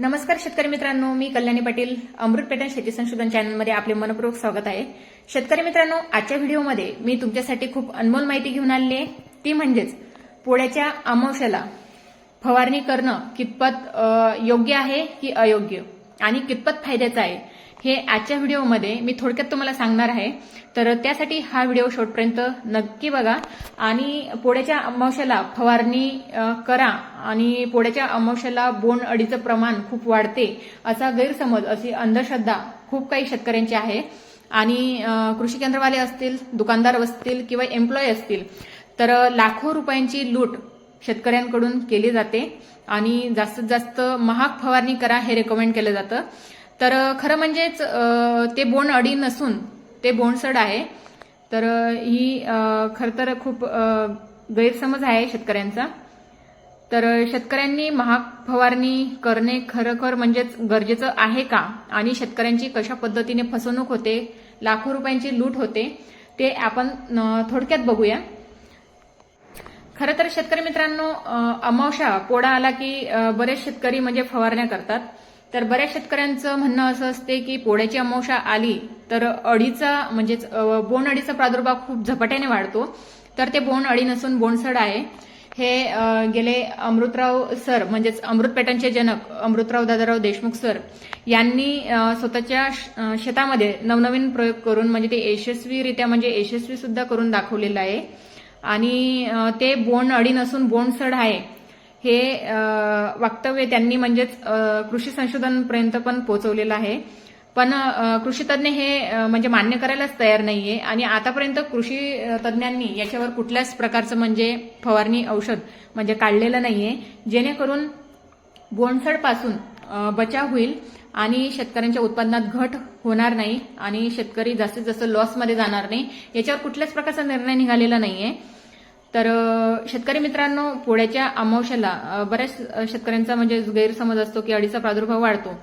नमस्कार शेतकरी मित्रांनो मी कल्याणी पाटील अमृत पेटन शेती संशोधन चॅनलमध्ये आपले मनपूर्वक स्वागत आहे. शेतकरी मित्रांनो आजच्या व्हिडिओमध्ये मी तुमच्यासाठी खूप अनमोल माहिती घेऊन आली आहे. ती म्हणजेच पोळ्याच्या अमावस्याला फवारणी करणं कितपत योग्य आहे की अयोग्य? आणि कितपत फायद्याचं आहे हे आजच्या व्हिडिओमध्ये मी थोडक्यात तुम्हाला सांगणार आहे. तर त्यासाठी हा व्हिडिओ शेवटपर्यंत नक्की बघा. आणि पोळ्याच्या अमावश्याला फवारणी करा. आणि पोळ्याच्या अमावश्याला बोंड अडीचं प्रमाण खूप वाढते असा गैरसमज अशी अंधश्रद्धा खूप काही शेतकऱ्यांची आहे. आणि कृषी केंद्रवाले असतील दुकानदार असतील किंवा एम्प्लॉई असतील तर लाखो रुपयांची लूट शेतकऱ्यांकडून केली जाते आणि जास्तीत जास्त महाग फवारणी करा हे रेकमेंड केलं जातं. तर खरं म्हणजेच ते बोंड अडी नसून ते बोंडसड आहे. तर ही खरं तर खूप गैरसमज आहे शेतकऱ्यांचा. तर शेतकऱ्यांनी महाग फवारणी करणे खरोखर म्हणजेच गरजेचं आहे का? आणि शेतकऱ्यांची कशा पद्धतीने फसवणूक होते? लाखो रुपयांची लूट होते? ते आपण थोडक्यात बघूया. खरं तर शेतकरी मित्रांनो अमावशा पोडा पोळा आला की बरेच शेतकरी म्हणजे फवारण्या करतात. तर बऱ्याच शेतकऱ्यांचं म्हणणं असं असते की पोळ्याची अमावशा आली तर अडीचा म्हणजेच बोंड अडीचा प्रादुर्भाव खूप झपाट्याने वाढतो. तर ते बोंड अडी नसून बोंडसड आहे. हे गेले अमृतराव सर म्हणजेच अमृत पॅटर्नचे जनक अमृतराव दादाराव देशमुख सर यांनी स्वतःच्या श- शेतामध्ये नवनवीन प्रयोग करून म्हणजे ते यशस्वीरित्या म्हणजे यशस्वी सुद्धा करून दाखवलेलं आहे. आणि ते बोंड अडी नसून बोंडसड आहे हे वक्तव्य त्यांनी म्हणजेच कृषी संशोधनपर्यंत पण पोहोचवलेलं आहे. पण कृषी तज्ज्ञ हे म्हणजे मान्य करायलाच तयार नाहीये. आणि आतापर्यंत कृषी तज्ज्ञांनी याच्यावर कुठल्याच प्रकारचं म्हणजे फवारणी औषध म्हणजे काढलेलं नाहीये. जेणेकरून बोंडसडपासून बचाव होईल आणि शेतकऱ्यांच्या उत्पादनात घट होणार नाही आणि शेतकरी जास्तीत जास्त लॉसमध्ये जाणार नाही. याच्यावर कुठल्याच प्रकारचा निर्णय निघालेला नाहीये. तर शेतकरी मित्रांनो पोळ्याच्या अमावश्याला बऱ्याच शेतकऱ्यांचा म्हणजे गैरसमज असतो की अडीचा प्रादुर्भाव वाढतो.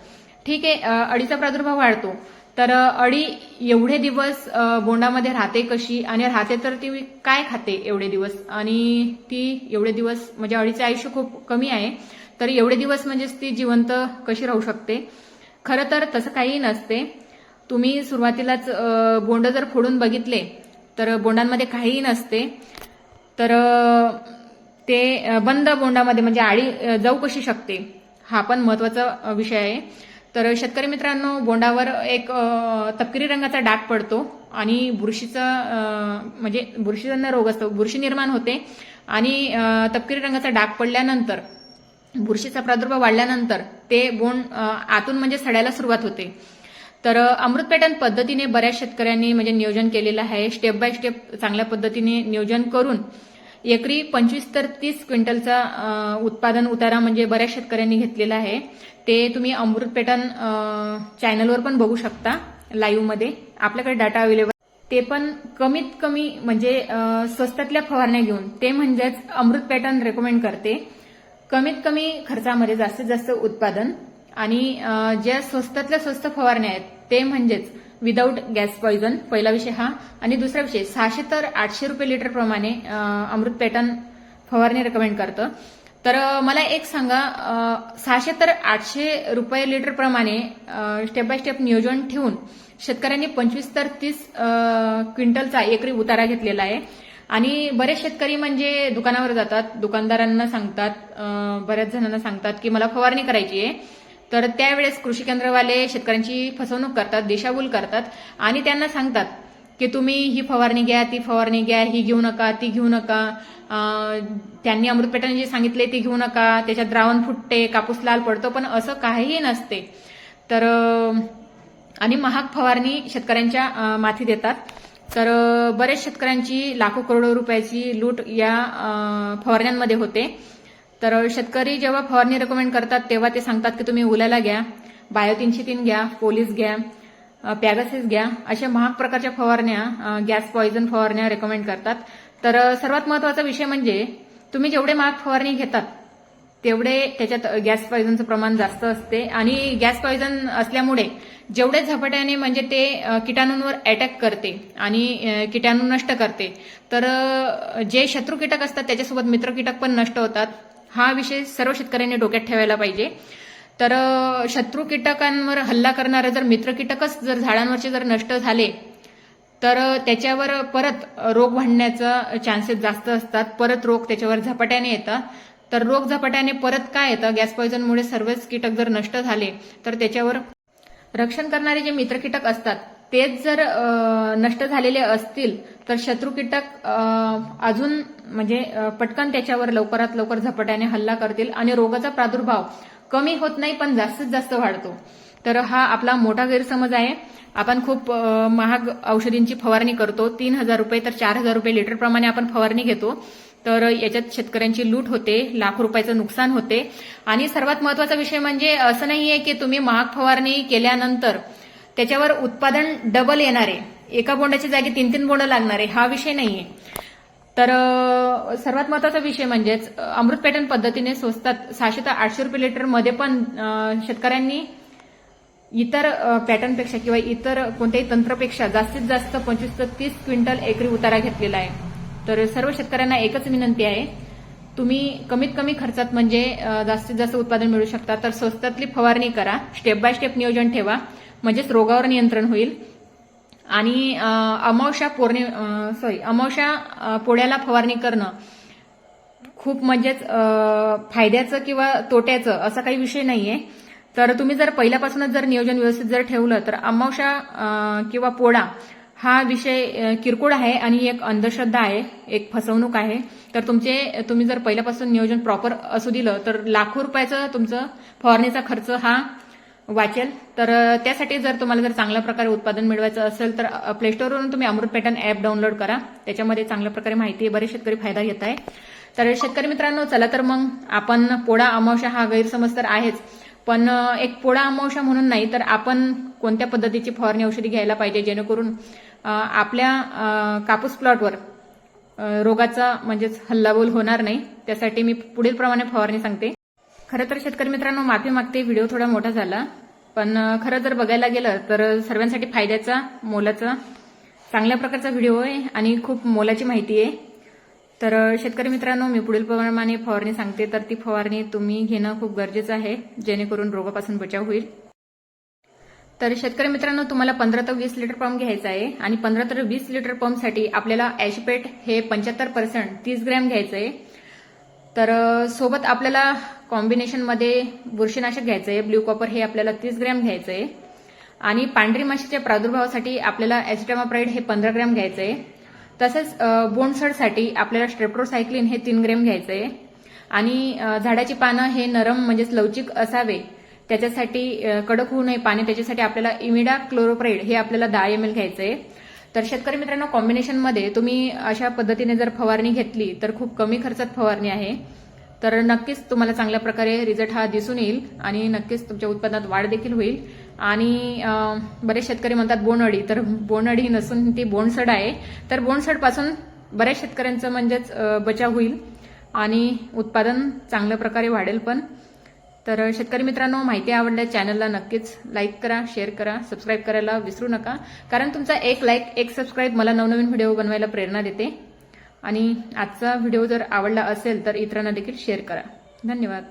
ठीक आहे अडीचा प्रादुर्भाव वाढतो. तर अडी एवढे दिवस बोंडामध्ये राहते कशी आणि राहते तर ती काय खाते एवढे दिवस? आणि ती एवढे दिवस म्हणजे अडीचे आयुष्य खूप कमी आहे. तर एवढे दिवस म्हणजेच ती जिवंत कशी राहू शकते? खरं तर तसं काहीही नसते. तुम्ही सुरुवातीलाच बोंड जर फोडून बघितले तर बोंडांमध्ये काहीही नसते. तर ते बंद बोंडामध्ये म्हणजे आळी जाऊ कशी शकते. हा पण महत्त्वाचा विषय आहे. तर शेतकरी मित्रांनो बोंडावर एक तपकिरी रंगाचा डाग पडतो आणि बुरशीचा म्हणजे बुरशीजन्य रोग असतो बुरशी निर्माण होते आणि तपकिरी रंगाचा डाग पडल्यानंतर बुरशीचा प्रादुर्भाव वाढल्यानंतर ते बोंड आतून म्हणजे सडायला सुरुवात होते. तर अमृत पॅटर्न पद्धतीने बऱ्याच शेतकऱ्यांनी म्हणजे नियोजन केलेलं आहे. स्टेप बाय स्टेप चांगल्या पद्धतीने नियोजन करून एकरी पंचवीस तर तीस क्विंटलचा उत्पादन उतारा म्हणजे बऱ्याच शेतकऱ्यांनी घेतलेला आहे. ते तुम्ही अमृत पॅटर्न चॅनलवर पण बघू शकता लाईव्हमध्ये आपल्याकडे डाटा अवेलेबल ते पण कमीत कमी म्हणजे स्वस्तातल्या फवारण्या घेऊन. ते म्हणजेच अमृत पॅटर्न रेकमेंड करते. कमीत कमी खर्चामध्ये जास्तीत जास्त उत्पादन आणि ज्या स्वस्तातल्या स्वस्त फवारण्या आहेत ते म्हणजेच विदाऊट गॅस पॉइझन पहिला विषय हा. आणि दुसरा विषय सहाशे तर आठशे रुपये लिटर प्रमाणे अमृत पॅटर्न फवारणी रेकमेंड करतं. तर मला एक सांगा सहाशे तर आठशे रुपये लिटर प्रमाणे स्टेप बाय स्टेप नियोजन ठेवून शेतकऱ्यांनी पंचवीस तर तीस क्विंटलचा एकरी उतारा घेतलेला आहे. आणि बरेच शेतकरी म्हणजे दुकानावर जातात दुकानदारांना सांगतात बऱ्याच जणांना सांगतात की मला फवारणी करायची आहे. तर त्यावेळेस कृषी केंद्रवाले शेतकऱ्यांची फसवणूक करतात दिशाभूल करतात आणि त्यांना सांगतात की तुम्ही ही फवारणी घ्या ती फवारणी घ्या ही घेऊ नका ती घेऊ नका. त्यांनी अमृतपेटाने जे सांगितले ते घेऊ नका त्याच्यात द्रावण फुटते कापूस लाल पडतो पण असं काहीही नसते. तर आणि महाग फवारणी शेतकऱ्यांच्या माथी देतात. तर बरेच शेतकऱ्यांची लाखो करोडो रुपयाची लूट या फवारण्यांमध्ये होते. तर शेतकरी जेव्हा फवारणी रेकमेंड करतात तेव्हा ते सांगतात की तुम्ही उलाला घ्या बायो तीनशे तीन घ्या पोलीस घ्या पॅगासिस घ्या अशा महाग प्रकारच्या फवारण्या गॅस पॉइझन फवारण्या रेकमेंड करतात. तर सर्वात महत्त्वाचा विषय म्हणजे तुम्ही जेवढे महाग फवारणी घेतात तेवढे त्याच्यात गॅस पॉइझनचं प्रमाण जास्त असते. आणि गॅस पॉइझन असल्यामुळे जेवढे झपाट्याने म्हणजे ते किटाणूंवर अटॅक करते आणि किटाणू नष्ट करते. तर जे शत्रू कीटक असतात त्याच्यासोबत मित्र कीटक पण नष्ट होतात. हा विषय सर्व शेतकऱ्यांनी डोक्यात ठेवायला पाहिजे. तर शत्रू कीटकांवर हल्ला करणारे जर मित्र कीटकच जर झाडांवरचे जर नष्ट झाले तर त्याच्यावर परत रोग वाढण्याचा चान्सेस जास्त असतात. परत रोग त्याच्यावर झपाट्याने येतात तर रोग झपाट्याने परत काय येतं? गॅस पॉयझनमुळे सर्वच कीटक जर नष्ट झाले तर त्याच्यावर रक्षण करणारे जे मित्र कीटक असतात तेच जर नष्ट झालेले असतील तर शत्रू कीटक अजून म्हणजे पटकन त्याच्यावर लवकरात लवकर झपाट्याने हल्ला करतील आणि रोगाचा प्रादुर्भाव कमी होत नाही पण जास्तीत जास्त वाढतो. तर हा आपला मोठा गैरसमज आहे. आपण खूप महाग औषधींची फवारणी करतो. तीन हजार रुपये तर चार हजार रुपये लिटरप्रमाणे आपण फवारणी घेतो. तर याच्यात शेतकऱ्यांची लूट होते लाख रुपयाचं नुकसान होते. आणि सर्वात महत्त्वाचा विषय म्हणजे असं नाहीये की तुम्ही महाग फवारणी केल्यानंतर त्याच्यावर उत्पादन डबल येणारे एका बोंडाच्या जागी तीन तीन बोंड लागणारे हा विषय नाहीये. तर सर्वात महत्त्वाचा विषय म्हणजेच अमृत पॅटर्न पद्धतीने स्वस्तात सहाशे ते आठशे रुपये लिटरमध्ये पण शेतकऱ्यांनी इतर पॅटर्नपेक्षा किंवा इतर कोणत्याही तंत्रपेक्षा जास्तीत जास्त पंचवीस ते तीस क्विंटल एकरी उतारा घेतलेला आहे. तर सर्व शेतकऱ्यांना एकच विनंती आहे. तुम्ही कमीत कमी खर्चात म्हणजे जास्तीत जास्त उत्पादन मिळू शकता. तर स्वस्तातली फवारणी करा. स्टेप बाय स्टेप नियोजन ठेवा. म्हणजेच रोगावर नियंत्रण होईल. आणि अ, अमावस्या पौर्णि सॉरी अमावस्या पोळ्याला फवारणी करणं खूप म्हणजेच फायद्याचं किंवा तोट्याचं असा काही विषय नाहीये. तर तुम्ही जर पहिल्यापासूनच जर नियोजन व्यवस्थित जर ठेवलं तर अमावस्या किंवा पोळा हा विषय किरकोळ आहे आणि एक अंधश्रद्धा आहे एक फसवणूक आहे. तर तुमचे तुम्ही जर पहिल्यापासून नियोजन प्रॉपर असू दिलं तर लाखो रुपयाचं तुमचं फवारणीचा खर्च हा वाचेल. तर त्यासाठी जर तुम्हाला जर चांगल्या प्रकारे उत्पादन मिळवायचं असेल तर अ, प्ले तुम्ही अमृत पॅटर्न ॲप डाउनलोड करा. त्याच्यामध्ये चांगल्या प्रकारे माहिती आहे. बरेच शेतकरी फायदा घेत आहे. तर शेतकरी मित्रांनो चला तर मग आपण पोळा अमावस्या हा गैरसमज तर आहेच. पण एक पोळा अमावशा म्हणून नाही तर आपण कोणत्या पद्धतीची फवारणी औषधी घ्यायला पाहिजे? जेणेकरून आपल्या कापूस प्लॉटवर रोगाचा म्हणजेच हल्लाबोल होणार नाही. त्यासाठी मी पुढील प्रमाणे फवारणी सांगते. खरं तर शेतकरी मित्रांनो माफी मागते व्हिडिओ थोडा मोठा झाला. पण खरं जर बघायला गेलं तर सर्वांसाठी फायद्याचा मोलाचा चांगल्या प्रकारचा व्हिडिओ आहे आणि खूप मोलाची माहिती आहे. तर शेतकरी मित्रांनो मी पुढील प्रमाणे फवारणी सांगते. तर ती फवारणी तुम्ही घेणं खूप गरजेचं आहे जेणेकरून रोगापासून बचाव होईल. तर शेतकरी मित्रांनो तुम्हाला पंधरा ते वीस लिटर पंप घ्यायचा आहे आणि पंधरा ते वीस लिटर पंपसाठी आपल्याला ऍशपेट हे पंच्याहत्तर पर्सेंट तीस ग्रॅम घ्यायचं आहे. तर सोबत आपल्याला कॉम्बिनेशनमध्ये बुरशीनाशक घ्यायचं आहे ब्ल्यू कॉपर हे आपल्याला तीस ग्रॅम घ्यायचं आहे आणि पांढरी माशीच्या प्रादुर्भावासाठी आपल्याला ॲसिटामाप्राईड हे पंधरा ग्रॅम घ्यायचं आहे तसंच अ, बोंडसडसाठी आपल्याला स्ट्रेप्टोसायक्लिन हे तीन ग्रॅम घ्यायचं आहे आणि झाडाची पानं हे नरम म्हणजेच लवचिक असावे त्याच्यासाठी कडक होऊ नये पाणी त्याच्यासाठी आपल्याला इमिडा क्लोरोप्राईड हे आपल्याला दहा एम एल घ्यायचं आहे तर शेतकरी मित्रांनो कॉम्बिनेशनमध्ये तुम्ही अशा पद्धतीने जर फवारणी घेतली तर खूप कमी खर्चात फवारणी आहे. तर नक्कीच तुम्हाला चांगल्या प्रकारे रिझल्ट हा दिसून येईल आणि नक्कीच तुमच्या उत्पादनात वाढ देखील होईल. आणि बरेच शेतकरी म्हणतात बोंडअळी तर बोंडअळी नसून ती बोंडसड आहे. तर बोंडसडपासून बऱ्याच शेतकऱ्यांचं म्हणजेच बचाव होईल आणि उत्पादन चांगल्या प्रकारे वाढेल पण. तर शेतकरी मित्रांनो माहिती आवडल्या चॅनलला नक्कीच लाईक करा शेअर करा सबस्क्राईब करायला विसरू नका. कारण तुमचा एक लाईक एक सबस्क्राईब मला नवनवीन व्हिडिओ बनवायला प्रेरणा देते. आणि आजचा व्हिडिओ जर आवडला असेल तर इतरांना देखील शेअर करा. धन्यवाद.